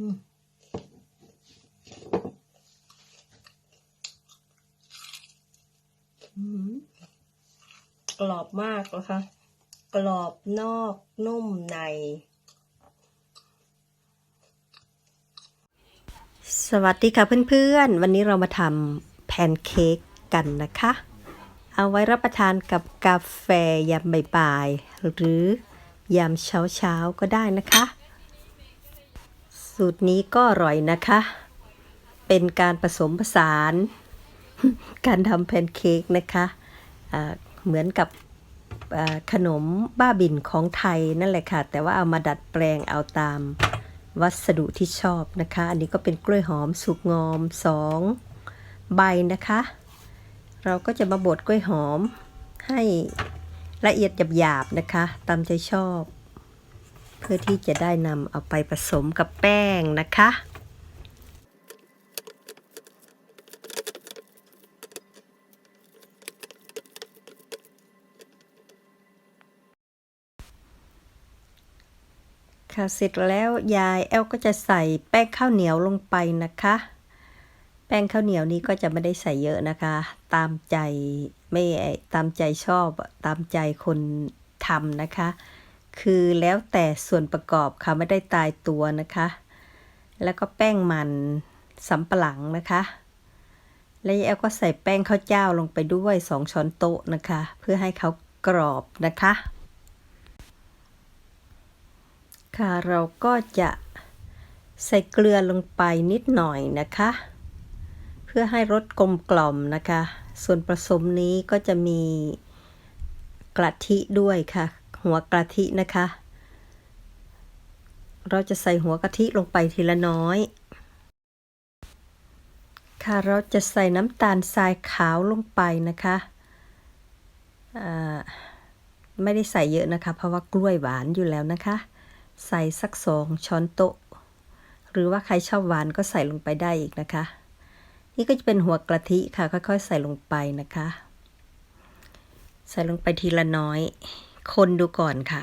กรอบมากนะคะ กรอบนอกนุ่มใน สวัสดีค่ะเพื่อนๆ วันนี้เรามาทำแพนเค้กกันนะคะ เอาไว้รับประทานกับกาแฟยามบ่ายๆหรือยามเช้าๆก็ได้นะคะ สูตรนี้ก็อร่อยนะคะ เป็นการผสมผสาน การทำแพนเค้กนะคะอ่าเหมือนกับขนมบ้าบินของไทยนั่นแหละค่ะ แต่ว่าเอามาดัดแปลงเอาตามวัสดุที่ชอบนะคะ อันนี้ก็เป็นกล้วยหอมสุกงอมสองใบนะคะ เราก็จะมาบดกล้วยหอมให้ละเอียดหยาบๆนะคะ ตามใจชอบ เพื่อที่จะได้นำเอาไปผสมกับแป้งนะคะค่ะเสร็จแล้วยายแอลก็จะใส่แป้งข้าวเหนียวลงไปนะคะ แป้งข้าวเหนียวนี้ก็จะไม่ได้ใส่เยอะนะคะ ตามใจไม่ตามใจชอบตามใจคนทำนะคะ คือแล้วแต่ส่วนประกอบค่ะไม่ได้ตายตัวนะคะ แล้วก็แป้งมันสำปะหลังนะคะ แล้วยายแอลก็ใส่แป้งข้าวเจ้าลงไปด้วยสองช้อนโต๊ะนะคะ เพื่อให้เขากรอบนะคะ ค่ะเราก็จะใส่เกลือลงไปนิดหน่อยนะคะ เพื่อให้รสกลมกล่อมนะคะ ส่วนผสมนี้ก็จะมีกะทิด้วยค่ะ หัวกะทินะคะ เราจะใส่หัวกะทิลงไปทีละน้อย ค่ะเราจะใส่น้ำตาลทรายขาวลงไปนะคะไม่ได้ใส่เยอะนะคะ เพราะว่ากล้วยหวานอยู่แล้วนะคะ ใส่สักสองช้อนโต๊ะ หรือว่าใครชอบหวานก็ใส่ลงไปได้อีกนะคะ นี่ก็จะเป็นหัวกะทิค่ะ ค่อยๆ ใส่ลงไปนะคะ ใส่ลงไปทีละน้อย คนดูก่อนค่ะ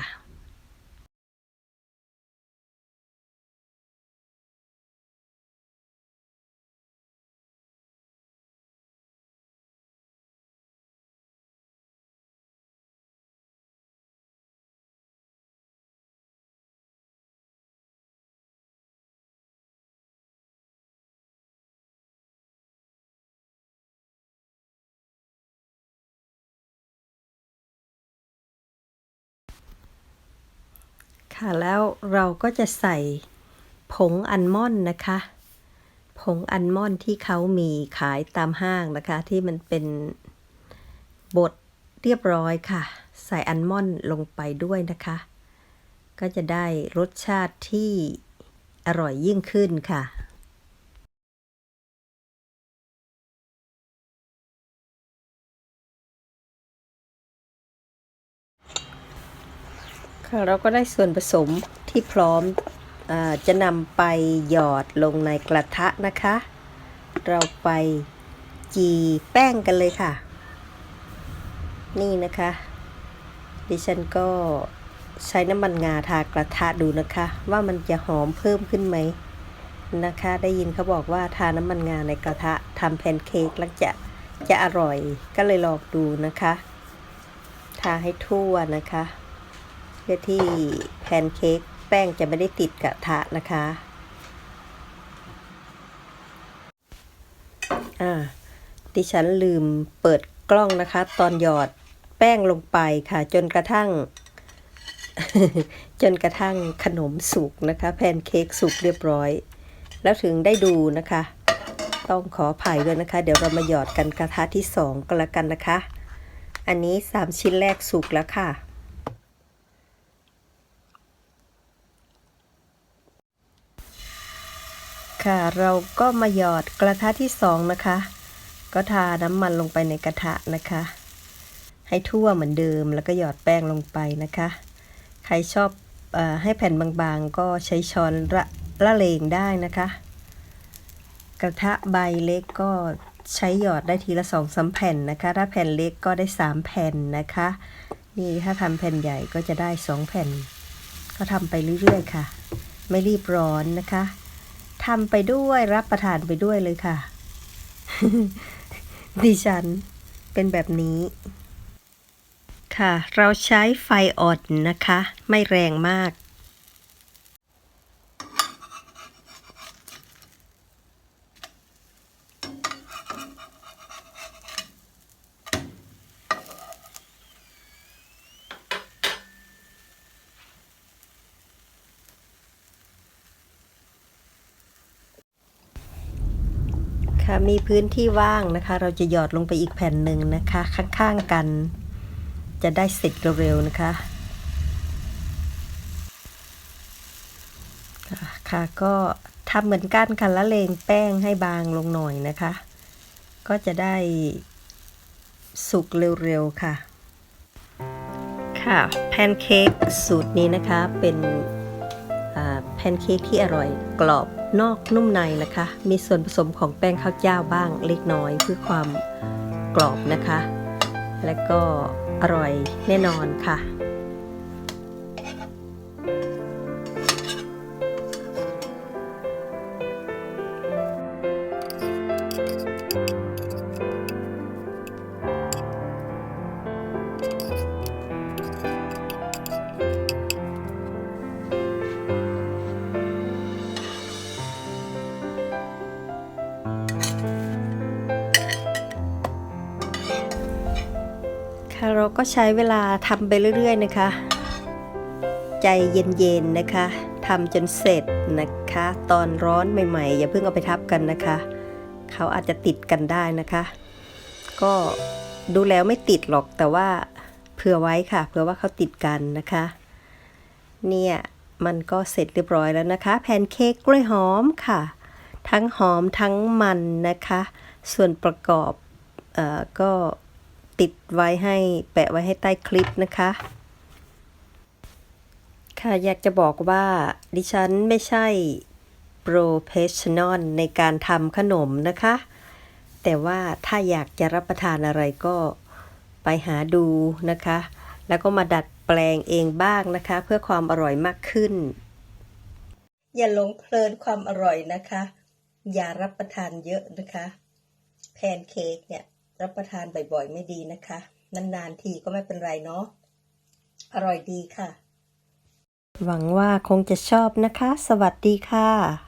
ค่ะ แล้วเราก็จะใส่ผงอัลมอนด์นะคะ ผงอัลมอนด์ที่เขามีขายตามห้างนะคะ ที่มันเป็นบดเรียบร้อยค่ะ ใส่อัลมอนด์ลงไปด้วยนะคะ ก็จะได้รสชาติที่อร่อยยิ่งขึ้นค่ะ ค่ะเราก็ได้ส่วนผสมที่พร้อมอจะนำไปหยอดลงในกระทะนะคะ เราไปจีแป้งกันเลยค่ะ นี่นะคะ ดิฉันก็ใช้น้ำมันงาทากระทะดูนะคะ ว่ามันจะหอมเพิ่มขึ้นไหมนะคะ ได้ยินเขาบอกว่าทาน้ำมันงาในกระทะทำแพนเค้กแล้วจะจะอร่อยก็เลยลองดูนะคะ ทาให้ทั่วนะคะ พื่อที่แพนเค้กแป้งจะไม่ได้ติดกระทะนะคะอ่าดิฉันลืมเปิดกล้องนะคะ ตอนหยอดแป้งลงไปค่ะ จนกระทั่ง จนกระทั่งขนมสุกนะคะ แพนเค้กสุกเรียบร้อย แล้วถึงได้ดูนะคะ ต้องขออภัยด้วยนะคะ เดี๋ยวเรามาหยอดกันกระทะที่สองก็แล้วกันนะคะ อันนี้สามชิ้นแรกสุกแล้วค่ะ ค่ะ เราก็มาหยอดกระทะที่สองนะคะ ก็ทาน้ำมันลงไปในกระทะนะคะ ให้ทั่วเหมือนเดิมแล้วก็หยอดแป้งลงไปนะคะ ใครชอบออให้แผ่นบางๆ ก็ใช้ช้อนละละเลงได้นะคะ กระทะใบเล็กก็ใช้หยอดได้ทีละสองสาแผ่นนะคะ ถ้าแผ่นเล็กก็ได้สามแผ่นนะคะ นี่ถ้าทำแผ่นใหญ่ก็จะได้สองแผ่น ก็ทำไปเรื่อยๆค่ะ ไม่รีบร้อนนะคะ ทำไปด้วยรับประทานไปด้วยเลยค่ะ ดิฉันเป็นแบบนี้ ค่ะ เราใช้ไฟอ่อนนะคะ ไม่แรงมาก มีพื้นที่ว่างนะคะ เราจะหยอดลงไปอีกแผ่นหนึ่งนะคะ ข้างๆกัน จะได้เสร็จเร็วๆนะคะค่ะก็ทำเหมือนกันค่ะละเลงแป้งให้บางลงหน่อยนะคะ ก็จะได้สุกเร็วๆค่ะ ค่ะแพนเค้กสูตรนี้นะคะเป็น แพนเค้กที่อร่อยกรอบนอกนุ่มในนะคะ มีส่วนผสมของแป้งข้าวเจ้าบ้างเล็กน้อยเพื่อความกรอบนะคะ และก็อร่อยแน่นอนค่ะ ค่ะเราก็ใช้เวลาทำไปเรื่อย ๆ นะคะ ใจเย็นๆนะคะทำจนเสร็จนะคะ ตอนร้อนใหม่ ๆ อย่าเพิ่งเอาไปทับกันนะคะ เขาอาจจะติดกันได้นะคะ ก็ดูแล้วไม่ติดหรอกแต่ว่าเผื่อไว้ค่ะเผื่อว่าเขาติดกันนะคะ เนี่ยมันก็เสร็จเรียบร้อยแล้วนะคะ แพนเค้กกล้วยหอมค่ะ ทั้งหอมทั้งมันนะคะ ส่วนประกอบออก็ ติดไว้ให้แปะไว้ให้ใต้คลิปนะคะ ค่ะอยากจะบอกว่าดิฉันไม่ใช่โปรเฟชชั่นอลในการทำขนมนะคะ แต่ว่าถ้าอยากจะรับประทานอะไรก็ไปหาดูนะคะ แล้วก็มาดัดแปลงเองบ้างนะคะ เพื่อความอร่อยมากขึ้น อย่าหลงเพลินความอร่อยนะคะ อย่ารับประทานเยอะนะคะ แพนเค้กเนี่ย รับประทานบ่อยๆ ไม่ดีนะคะ นานๆทีก็ไม่เป็นไรเนาะ อร่อยดีค่ะ หวังว่าคงจะชอบนะคะ สวัสดีค่ะ